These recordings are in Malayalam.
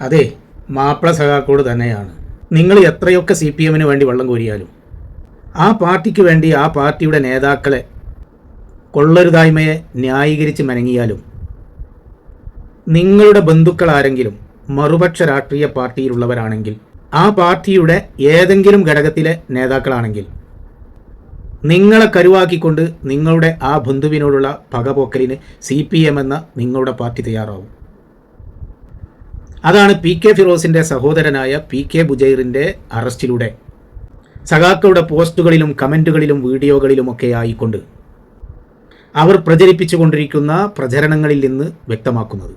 അതെ മാപ്പിള സഖാക്കോട് തന്നെയാണ്. നിങ്ങൾ എത്രയൊക്കെ സി പി എമ്മിന് വേണ്ടി വെള്ളം കോരിയാലും ആ പാർട്ടിക്ക് വേണ്ടി ആ പാർട്ടിയുടെ നേതാക്കളെ കൊള്ളരുതായ്മയെ ന്യായീകരിച്ച് മെനങ്ങിയാലും നിങ്ങളുടെ ബന്ധുക്കൾ ആരെങ്കിലും മറുപക്ഷ രാഷ്ട്രീയ പാർട്ടിയിലുള്ളവരാണെങ്കിൽ ആ പാർട്ടിയുടെ ഏതെങ്കിലും ഘടകത്തിലെ നേതാക്കളാണെങ്കിൽ നിങ്ങളെ കരുവാക്കിക്കൊണ്ട് നിങ്ങളുടെ ആ ബന്ധുവിനോടുള്ള പകപോക്കലിന് സി പി എം എന്ന നിങ്ങളുടെ പാർട്ടി തയ്യാറാവും. അതാണ് പി കെ ഫിറോസിന്റെ സഹോദരനായ പി കെ ബുജൈറിന്റെ അറസ്റ്റിലൂടെ. സഖാക്കളുടെ പോസ്റ്റുകളിലും കമന്റുകളിലും വീഡിയോകളിലുമൊക്കെ ആയിക്കൊണ്ട് അവർ പ്രചരിപ്പിച്ചുകൊണ്ടിരിക്കുന്ന പ്രചരണങ്ങളിൽ നിന്ന് വ്യക്തമാക്കുന്നത്.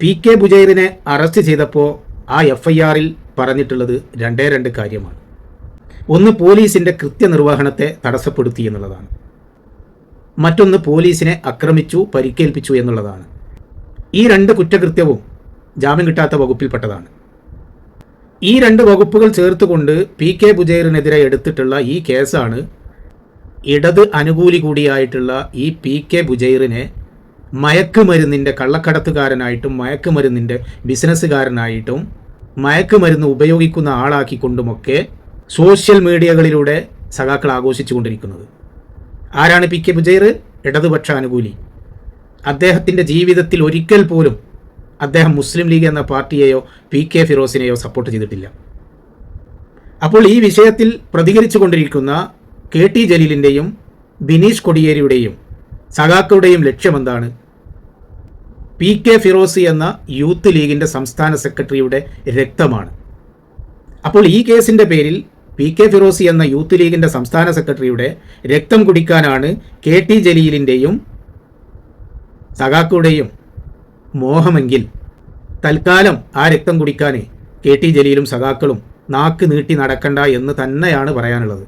പി കെ ബുജൈറിനെ അറസ്റ്റ് ചെയ്തപ്പോൾ ആ എഫ് ഐ ആറിൽ പറഞ്ഞിട്ടുള്ളത് രണ്ടേ രണ്ട് കാര്യമാണ്. ഒന്ന് പോലീസിന്റെ കൃത്യനിർവഹണത്തെ തടസ്സപ്പെടുത്തി എന്നുള്ളതാണ്. മറ്റൊന്ന് പോലീസിനെ ആക്രമിച്ചു പരിക്കേൽപ്പിച്ചു എന്നുള്ളതാണ്. ഈ രണ്ട് കുറ്റകൃത്യവും ജാമ്യം കിട്ടാത്ത വകുപ്പിൽപ്പെട്ടതാണ്. ഈ രണ്ട് വകുപ്പുകൾ ചേർത്തുകൊണ്ട് പി കെ ബുജേറിനെതിരെ എടുത്തിട്ടുള്ള ഈ കേസാണ് ഇടത് അനുകൂലി കൂടിയായിട്ടുള്ള ഈ പി കെ ബുജൈറിനെ മയക്കുമരുന്നിന്റെ കള്ളക്കടത്തുകാരനായിട്ടും മയക്കുമരുന്നിന്റെ ബിസിനസ്സുകാരനായിട്ടും മയക്കുമരുന്ന് ഉപയോഗിക്കുന്ന ആളാക്കിക്കൊണ്ടുമൊക്കെ സോഷ്യൽ മീഡിയകളിലൂടെ സഖാക്കൾ ആഘോഷിച്ചുകൊണ്ടിരിക്കുന്നത്. ആരാണ് പി കെ ബുജൈർ ഇടതുപക്ഷ അനുകൂലി. അദ്ദേഹത്തിന്റെ ജീവിതത്തിൽ ഒരിക്കൽ പോലും അദ്ദേഹം മുസ്ലിം ലീഗ് എന്ന പാർട്ടിയെയോ പി കെ ഫിറോസിനെയോ സപ്പോർട്ട് ചെയ്തിട്ടില്ല. അപ്പോൾ ഈ വിഷയത്തിൽ പ്രതികരിച്ചു കൊണ്ടിരിക്കുന്ന കെ ടി ജലീലിന്റെയും ബിനീഷ് കൊടിയേരിയുടെയും സഖാക്കളുടെയും ലക്ഷ്യമെന്താണ് പി കെ ഫിറോസി എന്ന യൂത്ത് ലീഗിന്റെ സംസ്ഥാന സെക്രട്ടറിയുടെ രക്തമാണ്. അപ്പോൾ ഈ കേസിന്റെ പേരിൽ പി കെ ഫിറോസി എന്ന യൂത്ത് ലീഗിന്റെ സംസ്ഥാന സെക്രട്ടറിയുടെ രക്തം കുടിക്കാനാണ് കെ ടി ജലീലിന്റെയും സഖാക്കളുടെയും മോഹമെങ്കിൽ തൽക്കാലം ആ രക്തം കുടിക്കാൻ കെ ടി ജലീലും സഖാക്കളും നാക്ക് നീട്ടി നടക്കണ്ട എന്ന് തന്നെയാണ് പറയാനുള്ളത്.